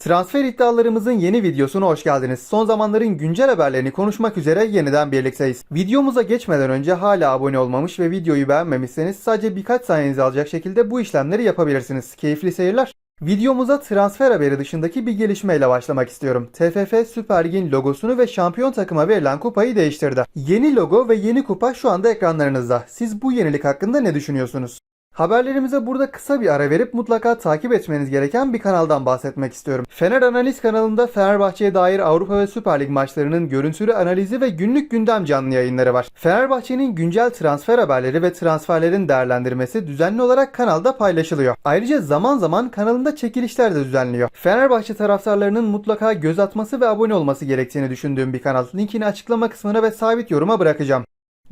Transfer iddialarımızın yeni videosuna hoş geldiniz. Son zamanların güncel haberlerini konuşmak üzere yeniden birlikteyiz. Videomuza geçmeden önce hala abone olmamış ve videoyu beğenmemişseniz sadece birkaç saniyenizi alacak şekilde bu işlemleri yapabilirsiniz. Keyifli seyirler. Videomuza transfer haberi dışındaki bir gelişmeyle başlamak istiyorum. TFF Süper Lig'in logosunu ve şampiyon takıma verilen kupayı değiştirdi. Yeni logo ve yeni kupa şu anda ekranlarınızda. Siz bu yenilik hakkında ne düşünüyorsunuz? Haberlerimize burada kısa bir ara verip mutlaka takip etmeniz gereken bir kanaldan bahsetmek istiyorum. Fener Analiz kanalında Fenerbahçe'ye dair Avrupa ve Süper Lig maçlarının görüntülü analizi ve günlük gündem canlı yayınları var. Fenerbahçe'nin güncel transfer haberleri ve transferlerin değerlendirmesi düzenli olarak kanalda paylaşılıyor. Ayrıca zaman zaman kanalında çekilişler de düzenliyor. Fenerbahçe taraftarlarının mutlaka göz atması ve abone olması gerektiğini düşündüğüm bir kanal. Linkini açıklama kısmına ve sabit yoruma bırakacağım.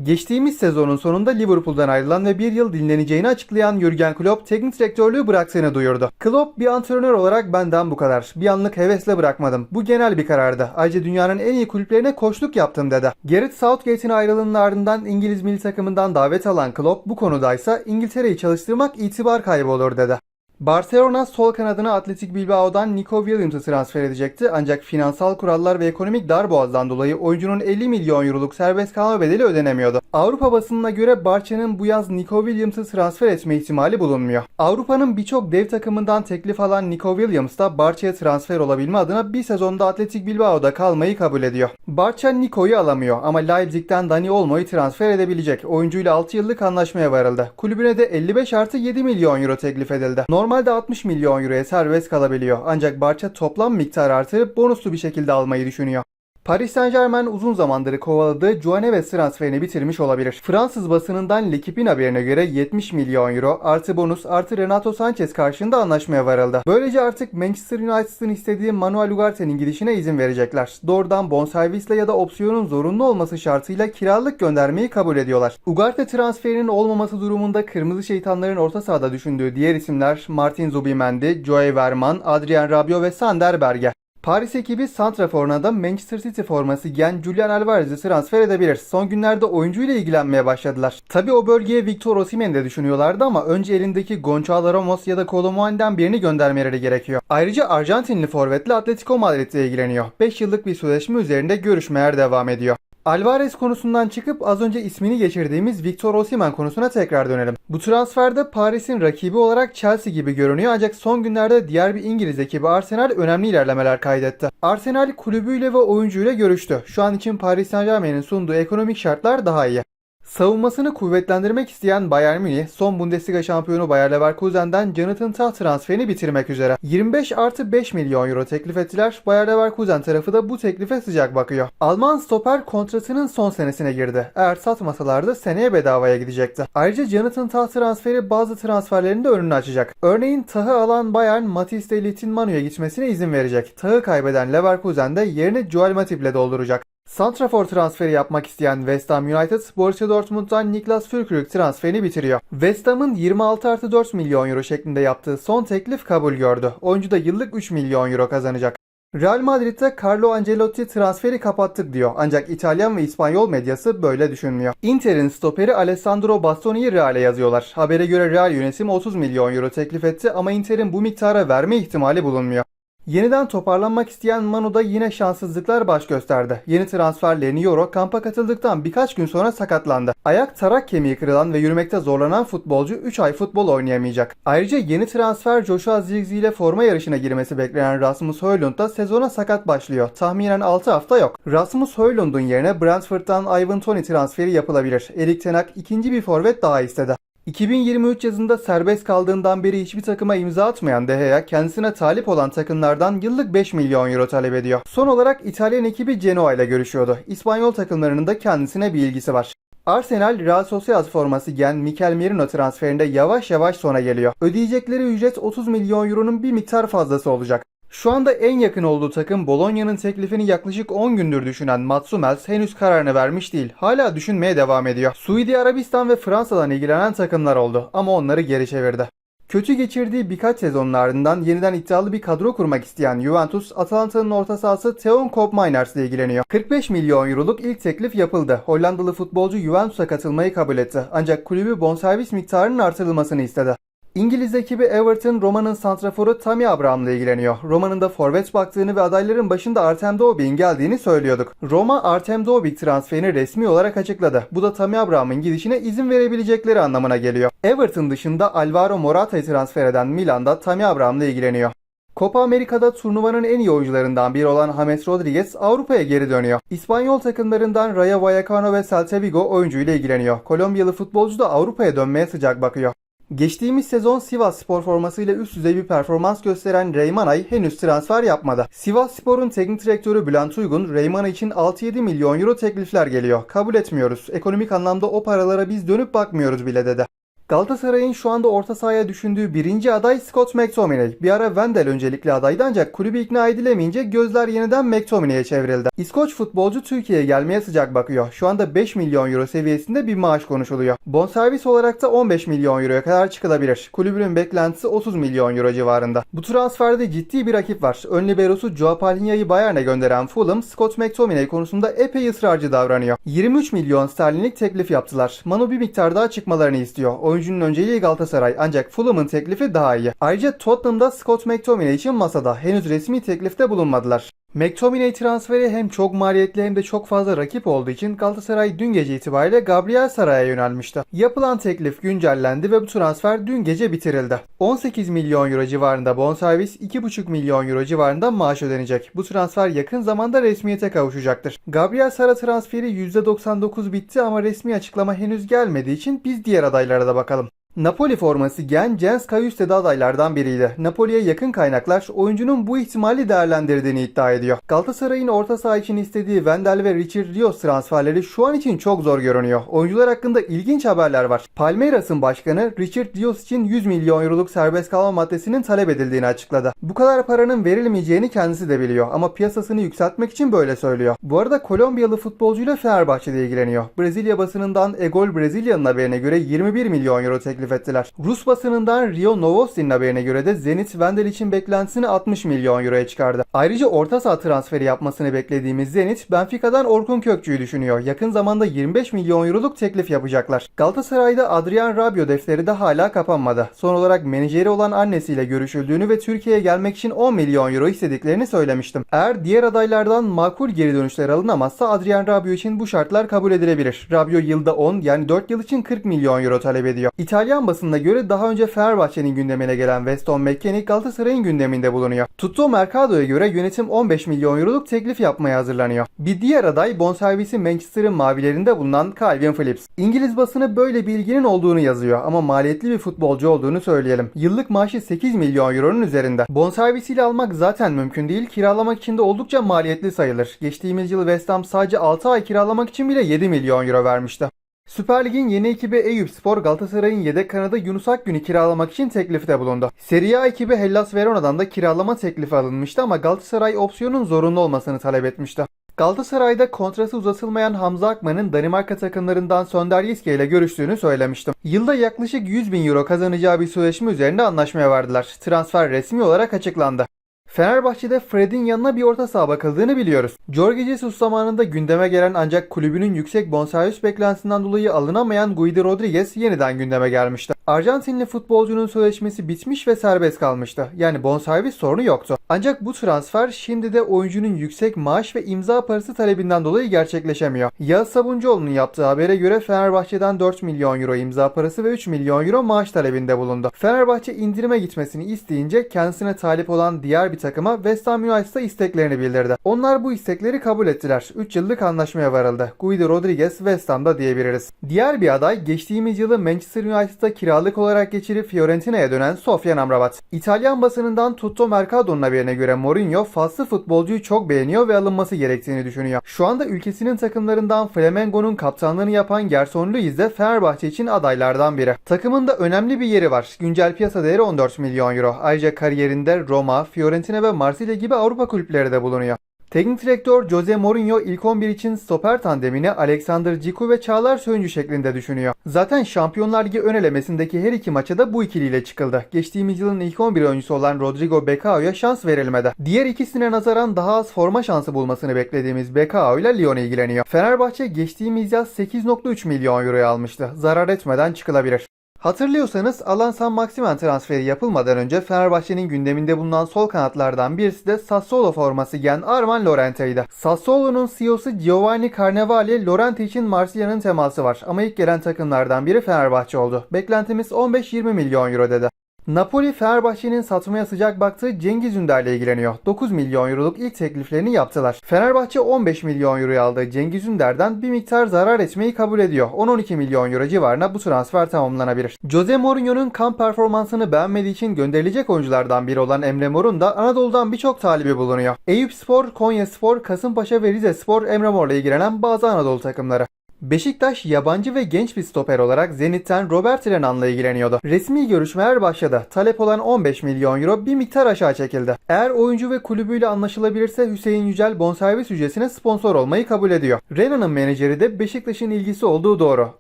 Geçtiğimiz sezonun sonunda Liverpool'dan ayrılan ve bir yıl dinleneceğini açıklayan Jurgen Klopp teknik direktörlüğü bıraktığını duyurdu. Klopp bir antrenör olarak benden bu kadar. Bir anlık hevesle bırakmadım. Bu genel bir karardı. Ayrıca dünyanın en iyi kulüplerine koçluk yaptım dedi. Gareth Southgate'in ayrılığının ardından İngiliz milli takımından davet alan Klopp bu konudaysa İngiltere'yi çalıştırmak itibar kaybı olur dedi. Barcelona sol kanadına Atletic Bilbao'dan Nico Williams'ı transfer edecekti ancak finansal kurallar ve ekonomik darboğazdan dolayı oyuncunun 50 milyon euroluk serbest kalma bedeli ödenemiyordu. Avrupa basınına göre Barça'nın bu yaz Nico Williams'ı transfer etme ihtimali bulunmuyor. Avrupa'nın birçok dev takımından teklif alan Nico Williams da Barça'ya transfer olabilme adına bir sezonda Atletic Bilbao'da kalmayı kabul ediyor. Barça Nico'yu alamıyor ama Leipzig'ten Dani Olmo'yu transfer edebilecek. Oyuncuyla 6 yıllık anlaşmaya varıldı. Kulübüne de 55 artı 7 milyon euro teklif edildi. Normalde 60 milyon euroya serbest kalabiliyor ancak Barça toplam miktar artırıp bonuslu bir şekilde almayı düşünüyor. Paris Saint Germain uzun zamandır kovaladığı Joao Neves transferini bitirmiş olabilir. Fransız basınından L'Equipe'in haberine göre 70 milyon euro artı bonus artı Renato Sanchez karşında anlaşmaya varıldı. Böylece artık Manchester United'ın istediği Manuel Ugarte'nin gidişine izin verecekler. Doğrudan bonservisle ya da opsiyonun zorunlu olması şartıyla kiralık göndermeyi kabul ediyorlar. Ugarte transferinin olmaması durumunda kırmızı şeytanların orta sahada düşündüğü diğer isimler Martin Zubimendi, Joey Verman, Adrien Rabiot ve Sander Berge. Paris ekibi Santrafor'una da Manchester City forması giyen Julian Alvarez'i transfer edebilir. Son günlerde oyuncuyla ilgilenmeye başladılar. Tabi o bölgeye Victor Osimhen'i de düşünüyorlardı ama önce elindeki Gonçalo Ramos ya da Kolomuani'den birini göndermeleri gerekiyor. Ayrıca Arjantinli forvetle Atletico Madrid'le ilgileniyor. 5 yıllık bir sözleşme üzerinde görüşmeler devam ediyor. Alvarez konusundan çıkıp az önce ismini geçirdiğimiz Victor Osimhen konusuna tekrar dönelim. Bu transferde Paris'in rakibi olarak Chelsea gibi görünüyor ancak son günlerde diğer bir İngiliz ekibi Arsenal önemli ilerlemeler kaydetti. Arsenal kulübüyle ve oyuncuyla görüştü. Şu an için Paris Saint Germain'in sunduğu ekonomik şartlar daha iyi. Savunmasını kuvvetlendirmek isteyen Bayern Münih son Bundesliga şampiyonu Bayer Leverkusen'den Jonathan Tah transferini bitirmek üzere. 25 artı 5 milyon euro teklif ettiler. Bayer Leverkusen tarafı da bu teklife sıcak bakıyor. Alman stoper kontratının son senesine girdi. Eğer satmasalardı seneye bedavaya gidecekti. Ayrıca Jonathan Tah transferi bazı transferlerin de önünü açacak. Örneğin Tah'ı alan Bayern Matisse de Ligt'in Manu'ya gitmesine izin verecek. Tah'ı kaybeden Leverkusen de yerini Joel Matip'le dolduracak. Santrafor transferi yapmak isteyen West Ham United, Borussia Dortmund'dan Niklas Füllkrug transferini bitiriyor. West Ham'ın 26 artı 4 milyon euro şeklinde yaptığı son teklif kabul gördü. Oyuncu da yıllık 3 milyon euro kazanacak. Real Madrid'de Carlo Ancelotti transferi kapattık diyor ancak İtalyan ve İspanyol medyası böyle düşünmüyor. Inter'in stoperi Alessandro Bastoni'yi Real'e yazıyorlar. Habere göre Real yönetimi 30 milyon euro teklif etti ama Inter'in bu miktara verme ihtimali bulunmuyor. Yeniden toparlanmak isteyen Manu'da yine şanssızlıklar baş gösterdi. Yeni transfer Leni Yoro kampa katıldıktan birkaç gün sonra sakatlandı. Ayak tarak kemiği kırılan ve yürümekte zorlanan futbolcu 3 ay futbol oynayamayacak. Ayrıca yeni transfer Joshua Zirkzee ile forma yarışına girmesi beklenen Rasmus Højlund da sezona sakat başlıyor. Tahminen 6 hafta yok. Rasmus Højlund'un yerine Brentford'dan Ivan Toney transferi yapılabilir. Erik Ten Hag ikinci bir forvet daha istedi. 2023 yazında serbest kaldığından beri hiçbir takıma imza atmayan De Gea kendisine talip olan takımlardan yıllık 5 milyon euro talep ediyor. Son olarak İtalyan ekibi Genoa ile görüşüyordu. İspanyol takımlarının da kendisine bir ilgisi var. Arsenal Real Sociedad forması giyen Mikel Merino transferinde yavaş yavaş sona geliyor. Ödeyecekleri ücret 30 milyon euronun bir miktar fazlası olacak. Şu anda en yakın olduğu takım Bologna'nın teklifini yaklaşık 10 gündür düşünen Mats Hummels henüz kararını vermiş değil. Hala düşünmeye devam ediyor. Suudi Arabistan ve Fransa'dan ilgilenen takımlar oldu ama onları geri çevirdi. Kötü geçirdiği birkaç sezonun ardından yeniden iddialı bir kadro kurmak isteyen Juventus, Atalanta'nın orta sahası Theon Koopmeiners ile ilgileniyor. 45 milyon euroluk ilk teklif yapıldı. Hollandalı futbolcu Juventus'a katılmayı kabul etti. Ancak kulübü bonservis miktarının artırılmasını istedi. İngiliz ekibi Everton Roma'nın santraforu Tammy Abraham'la ilgileniyor. Roma'nın da forvet baktığını ve adayların başında Artem Dobik'in geldiğini söylüyorduk. Roma Artem Dobik transferini resmi olarak açıkladı. Bu da Tammy Abraham'ın gidişine izin verebilecekleri anlamına geliyor. Everton dışında Alvaro Morata'yı transfer eden Milan'da Tammy Abraham'la ilgileniyor. Copa Amerika'da turnuvanın en iyi oyuncularından biri olan James Rodriguez Avrupa'ya geri dönüyor. İspanyol takımlarından Rayo Vallecano ve Celta Vigo oyuncuyla ilgileniyor. Kolombiyalı futbolcu da Avrupa'ya dönmeye sıcak bakıyor. Geçtiğimiz sezon Sivas Spor formasıyla üst düzey bir performans gösteren Reymanay henüz transfer yapmadı. Sivas Spor'un teknik direktörü Bülent Uygun, Reymanay için 6-7 milyon euro teklifler geliyor. Kabul etmiyoruz. Ekonomik anlamda o paralara biz dönüp bakmıyoruz bile dedi. Galatasaray'ın şu anda orta sahaya düşündüğü birinci aday Scott McTominay. Bir ara Wendel öncelikli adaydı ancak kulübü ikna edilemeyince gözler yeniden McTominay'e çevrildi. İskoç futbolcu Türkiye'ye gelmeye sıcak bakıyor. Şu anda 5 milyon euro seviyesinde bir maaş konuşuluyor. Bonservis olarak da 15 milyon euroya kadar çıkılabilir. Kulübünün beklentisi 30 milyon euro civarında. Bu transferde ciddi bir rakip var. Ön liberosu Joao Palhinha'yı Bayern'e gönderen Fulham, Scott McTominay konusunda epey ısrarcı davranıyor. 23 milyon sterlinlik teklif yaptılar. Manu bir miktar daha çıkmalarını istiyor. Oyuncunun önceliği Galatasaray ancak Fulham'ın teklifi daha iyi. Ayrıca Tottenham'da Scott McTominay için masada. Henüz resmi teklifte bulunmadılar. McTominay transferi hem çok maliyetli hem de çok fazla rakip olduğu için Galatasaray dün gece itibariyle Gabriel Saray'a yönelmişti. Yapılan teklif güncellendi ve bu transfer dün gece bitirildi. 18 milyon euro civarında bonservis, 2,5 milyon euro civarında maaş ödenecek. Bu transfer yakın zamanda resmiyete kavuşacaktır. Gabriel Sara transferi %99 bitti ama resmi açıklama henüz gelmediği için biz diğer adaylara da bakalım. Napoli forması Jens Kayuste de adaylardan biriydi. Napoli'ye yakın kaynaklar oyuncunun bu ihtimali değerlendirdiğini iddia ediyor. Galatasaray'ın orta saha için istediği Wendel ve Richard Rios transferleri şu an için çok zor görünüyor. Oyuncular hakkında ilginç haberler var. Palmeiras'ın başkanı Richard Rios için 100 milyon euroluk serbest kalma maddesinin talep edildiğini açıkladı. Bu kadar paranın verilmeyeceğini kendisi de biliyor ama piyasasını yükseltmek için böyle söylüyor. Bu arada Kolombiyalı futbolcuyla Fenerbahçe'de ilgileniyor. Brezilya basınından Egol Brezilya'nın haberine göre 21 milyon euro teklif ettiler. Rus basınından Rio Novosti'nin haberine göre de Zenit Wendel için beklentisini 60 milyon euroya çıkardı. Ayrıca orta saha transferi yapmasını beklediğimiz Zenit, Benfica'dan Orkun Kökçü'yü düşünüyor. Yakın zamanda 25 milyon euroluk teklif yapacaklar. Galatasaray'da Adrian Rabiot defteri de hala kapanmadı. Son olarak menajeri olan annesiyle görüşüldüğünü ve Türkiye'ye gelmek için 10 milyon euro istediklerini söylemiştim. Eğer diğer adaylardan makul geri dönüşler alınamazsa Adrian Rabiot için bu şartlar kabul edilebilir. Rabiot yılda 10 yani 4 yıl için 40 milyon euro talep ediyor. İtalyan basınına göre daha önce Fenerbahçe'nin gündemine gelen Weston McKennie Galatasaray'ın gündeminde bulunuyor. Tuttuğu Mercado'ya göre yönetim 15 milyon euroluk teklif yapmaya hazırlanıyor. Bir diğer aday bonservisi Manchester'ın mavilerinde bulunan Calvin Phillips. İngiliz basını böyle bilginin olduğunu yazıyor ama maliyetli bir futbolcu olduğunu söyleyelim. Yıllık maaşı 8 milyon euronun üzerinde. Bonservisiyle almak zaten mümkün değil, kiralamak için de oldukça maliyetli sayılır. Geçtiğimiz yıl West Ham sadece 6 ay kiralamak için bile 7 milyon euro vermişti. Süper Lig'in yeni ekibi Eyüp Spor Galatasaray'ın yedek kanadı Yunus Akgün'ü kiralamak için teklifte bulundu. Serie A ekibi Hellas Verona'dan da kiralama teklifi alınmıştı ama Galatasaray opsiyonun zorunlu olmasını talep etmişti. Galatasaray'da kontratı uzatılmayan Hamza Akman'ın Danimarka takımlarından Sönder Yiske ile görüştüğünü söylemiştim. Yılda yaklaşık 100 bin euro kazanacağı bir sözleşme üzerinde anlaşmaya vardılar. Transfer resmi olarak açıklandı. Fenerbahçe'de Fred'in yanına bir orta saha bakıldığını biliyoruz. Jorge Jesus zamanında gündeme gelen ancak kulübünün yüksek bonservis beklentisinden dolayı alınamayan Guido Rodriguez yeniden gündeme gelmişti. Arjantinli futbolcunun sözleşmesi bitmiş ve serbest kalmıştı. Yani bonservis sorunu yoktu. Ancak bu transfer şimdi de oyuncunun yüksek maaş ve imza parası talebinden dolayı gerçekleşemiyor. Yağız Sabuncuoğlu'nun yaptığı habere göre Fenerbahçe'den 4 milyon euro imza parası ve 3 milyon euro maaş talebinde bulundu. Fenerbahçe indirime gitmesini isteyince kendisine talip olan diğer bir takıma West Ham United'a isteklerini bildirdi. Onlar bu istekleri kabul ettiler. 3 yıllık anlaşmaya varıldı. Guido Rodriguez West Ham'da diyebiliriz. Diğer bir aday geçtiğimiz yılı Manchester United'da kiralık olarak geçirip Fiorentina'ya dönen Sofyan Amrabat. İtalyan basınından Tutto Mercado'nun haberine göre Mourinho faslı futbolcuyu çok beğeniyor ve alınması gerektiğini düşünüyor. Şu anda ülkesinin takımlarından Flamengo'nun kaptanlığını yapan Gerson Luiz de Fenerbahçe için adaylardan biri. Takımında önemli bir yeri var. Güncel piyasa değeri 14 milyon euro. Ayrıca kariyerinde Roma, Fiorentina ve Marsilya gibi Avrupa kulüpleri de bulunuyor. Teknik direktör Jose Mourinho ilk 11 için stoper tandemini Alexander Ciku ve Çağlar Söyüncü şeklinde düşünüyor. Zaten Şampiyonlar Ligi ön elemesindeki her iki maça da bu ikiliyle çıkıldı. Geçtiğimiz yılın ilk 11 oyuncusu olan Rodrigo Becao'ya şans verilmedi. Diğer ikisine nazaran daha az forma şansı bulmasını beklediğimiz Becao ile Lyon ilgileniyor. Fenerbahçe geçtiğimiz yaz 8.3 milyon euroya almıştı. Zarar etmeden çıkılabilir. Hatırlıyorsanız Alan San Maximen transferi yapılmadan önce Fenerbahçe'nin gündeminde bulunan sol kanatlardan birisi de Sassuolo forması giyen Arman Lorente'ydi. Sassuolo'nun CEO'su Giovanni Carnevali, Lorente için Marsilya'nın teması var ama ilk gelen takımlardan biri Fenerbahçe oldu. Beklentimiz 15-20 milyon euro dedi. Napoli Fenerbahçe'nin satmaya sıcak baktığı Cengiz Ünder'le ilgileniyor. 9 milyon euroluk ilk tekliflerini yaptılar. Fenerbahçe 15 milyon euroya aldığı Cengiz Ünder'den bir miktar zarar etmeyi kabul ediyor. 10-12 milyon euro civarına bu transfer tamamlanabilir. Jose Mourinho'nun kamp performansını beğenmediği için gönderilecek oyunculardan biri olan Emre Mor'un da Anadolu'dan birçok talibi bulunuyor. Eyüp Spor, Konya Spor, Kasımpaşa ve Rize Spor Emre Mor'la ilgilenen bazı Anadolu takımları. Beşiktaş yabancı ve genç bir stoper olarak Zenit'ten Robert Renan'la ilgileniyordu. Resmi görüşmeler başladı. Talep olan 15 milyon euro bir miktar aşağı çekildi. Eğer oyuncu ve kulübüyle anlaşılabilirse Hüseyin Yücel bonservis ücretine sponsor olmayı kabul ediyor. Renan'ın menajeri de Beşiktaş'ın ilgisi olduğu doğru.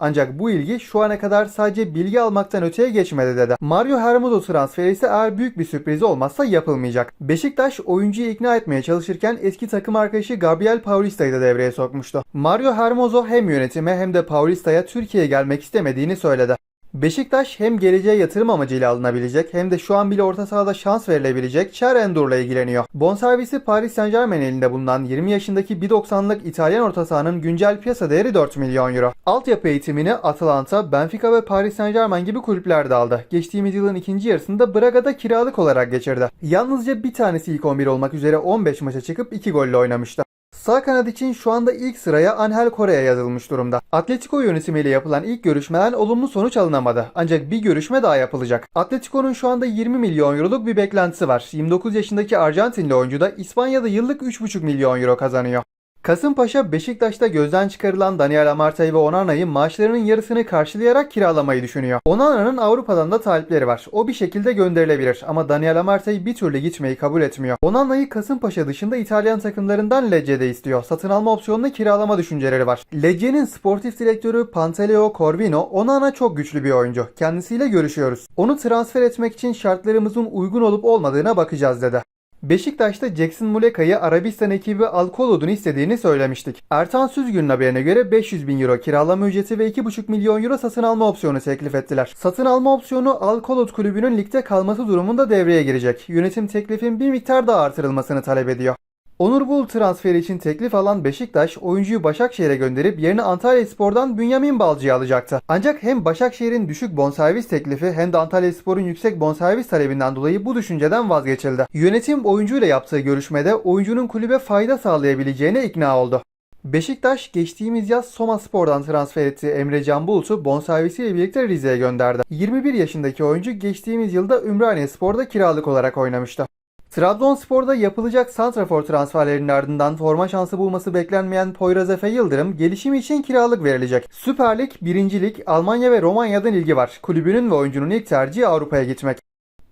Ancak bu ilgi şu ana kadar sadece bilgi almaktan öteye geçmedi dedi. Mario Hermoso transferi ise eğer büyük bir sürpriz olmazsa yapılmayacak. Beşiktaş oyuncuyu ikna etmeye çalışırken eski takım arkadaşı Gabriel Paulista'yı da devreye sokmuştu. Mario Hermoso hem yönetime hem de Paulista'ya Türkiye'ye gelmek istemediğini söyledi. Beşiktaş hem geleceğe yatırım amacıyla alınabilecek hem de şu an bile orta sahada şans verilebilecek Cher Endur'la ilgileniyor. Bonservisi Paris Saint Germain elinde bulunan 20 yaşındaki 1.90'lık İtalyan orta sahanın güncel piyasa değeri 4 milyon euro. Altyapı eğitimini Atalanta, Benfica ve Paris Saint Germain gibi kulüplerde aldı. Geçtiğimiz yılın ikinci yarısında Braga'da kiralık olarak geçirdi. Yalnızca bir tanesi ilk 11 olmak üzere 15 maça çıkıp 2 golle oynamıştı. Sağ kanat için şu anda ilk sıraya Angel Kore'ye yazılmış durumda. Atletico yönetimiyle yapılan ilk görüşmeden olumlu sonuç alınamadı. Ancak bir görüşme daha yapılacak. Atletico'nun şu anda 20 milyon euroluk bir beklentisi var. 29 yaşındaki Arjantinli oyuncu da İspanya'da yıllık 3,5 milyon euro kazanıyor. Kasımpaşa Beşiktaş'ta gözden çıkarılan Daniel Amartey ve Onana'yı maaşlarının yarısını karşılayarak kiralamayı düşünüyor. Onana'nın Avrupa'dan da talipleri var. O bir şekilde gönderilebilir ama Daniel Amartey bir türlü gitmeyi kabul etmiyor. Onana'yı Kasımpaşa dışında İtalyan takımlarından Lecce'de istiyor. Satın alma opsiyonuna kiralama düşünceleri var. Lecce'nin sportif direktörü Pantaleo Corvino, Onana çok güçlü bir oyuncu. Kendisiyle görüşüyoruz. Onu transfer etmek için şartlarımızın uygun olup olmadığına bakacağız dedi. Beşiktaş'ta Jackson Muleka'yı Arabistan ekibi Al Kolod'un istediğini söylemiştik. Ertan Süzgün'ün haberine göre 500 bin euro kiralama ücreti ve 2,5 milyon euro satın alma opsiyonu teklif ettiler. Satın alma opsiyonu Al Kolod kulübünün ligde kalması durumunda devreye girecek. Yönetim teklifin bir miktar daha artırılmasını talep ediyor. Onur Bul transferi için teklif alan Beşiktaş oyuncuyu Başakşehir'e gönderip yerine Antalya Spor'dan Bünyamin Balcı'yı alacaktı. Ancak hem Başakşehir'in düşük bonservis teklifi hem de Antalya Spor'un yüksek bonservis talebinden dolayı bu düşünceden vazgeçildi. Yönetim oyuncuyla yaptığı görüşmede oyuncunun kulübe fayda sağlayabileceğine ikna oldu. Beşiktaş geçtiğimiz yaz Soma Spor'dan transfer ettiği Emre Can Bulut'u bonservisiyle birlikte Rize'ye gönderdi. 21 yaşındaki oyuncu geçtiğimiz yılda Ümraniye Spor'da kiralık olarak oynamıştı. Trabzonspor'da yapılacak santrafor transferlerinin ardından forma şansı bulması beklenmeyen Poyraz Efe Yıldırım gelişimi için kiralık verilecek. Süper Lig, 1. Lig, Almanya ve Romanya'dan ilgi var. Kulübünün ve oyuncunun ilk tercihi Avrupa'ya gitmek.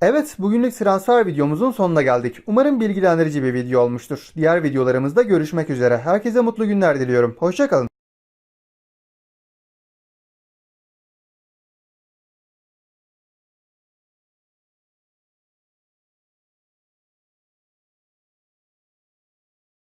Evet, bugünlük transfer videomuzun sonuna geldik. Umarım bilgilendirici bir video olmuştur. Diğer videolarımızda görüşmek üzere. Herkese mutlu günler diliyorum. Hoşçakalın.